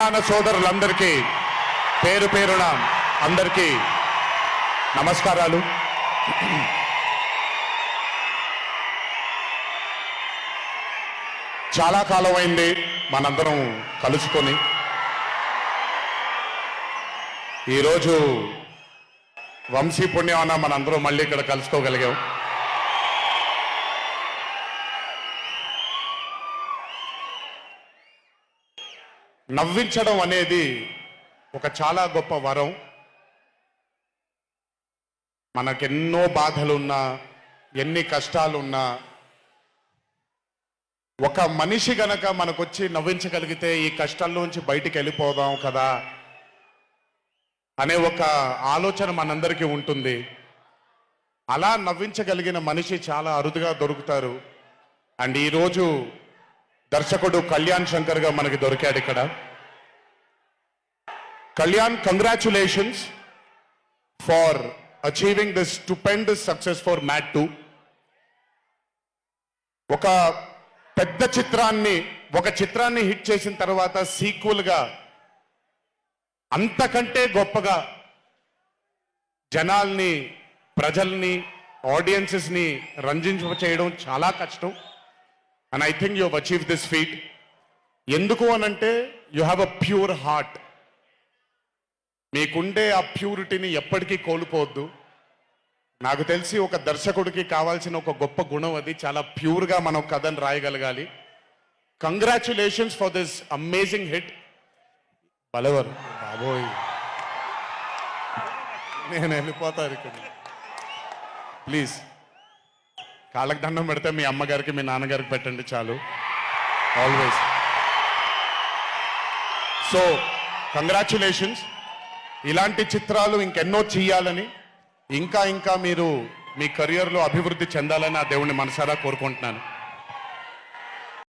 తెలంగాణ సోదరులందరికీ పేరు పేరున అందరికీ నమస్కారాలు. చాలా కాలం అయింది మనందరం కలుసుకొని. ఈరోజు వంశీ పుణ్యమన మనందరం మళ్ళీ ఇక్కడ కలుసుకోగలిగాం. నవ్వించడం అనేది ఒక చాలా గొప్ప వరం. మనకెన్నో బాధలున్నా ఎన్ని కష్టాలున్నా ఒక మనిషి గనక మనకొచ్చి నవ్వించగలిగితే ఈ కష్టాల్లోంచి బయటికి వెళ్ళిపోదాం కదా అనే ఒక ఆలోచన మనందరికీ ఉంటుంది. అలా నవ్వించగలిగిన మనిషి చాలా అరుదుగా దొరుకుతారు. అండ్ ఈరోజు దర్శకుడు కళ్యాణ్ శంకర్గా మనకి దొరికాడు ఇక్కడ. Kalyan congratulations for achieving this stupendous success for Mad two ఒక పెద్ద చిత్రాన్ని ఒక చిత్రాన్ని హిట్ చేసిన తర్వాత సీక్వల్గా అంతకంటే గొప్పగా జనాల్ని ప్రజల్ని ఆడియన్సెస్ని రంజింప చేయడం చాలా కష్టం. And I think you achieve this feat ఎందుకు అనంటే you have a pure heart మీకుండే ఆ ప్యూరిటీని ఎప్పటికీ కోల్పోవద్దు. నాకు తెలిసి ఒక దర్శకుడికి కావాల్సిన ఒక గొప్ప గుణం అది చాలా ప్యూర్గా మనం కథను రాయగలగాలి. Congratulations for this amazing hit బలవరు బాబోయ్. నేను వెళ్ళిపోతాను ఇక్కడ. ప్లీజ్ కాళ్ళకి దండం పెడితే మీ అమ్మగారికి మీ నాన్నగారికి పెట్టండి చాలు. ఆల్వేస్ సో కంగ్రాచులేషన్స్ ఇలాంటి చిత్రాలు ఇంకెన్నో చేయాలని ఇంకా ఇంకా మీరు మీ కెరియర్లో అభివృద్ధి చెందాలని ఆ దేవుణ్ణి మనసారా కోరుకుంటున్నాను.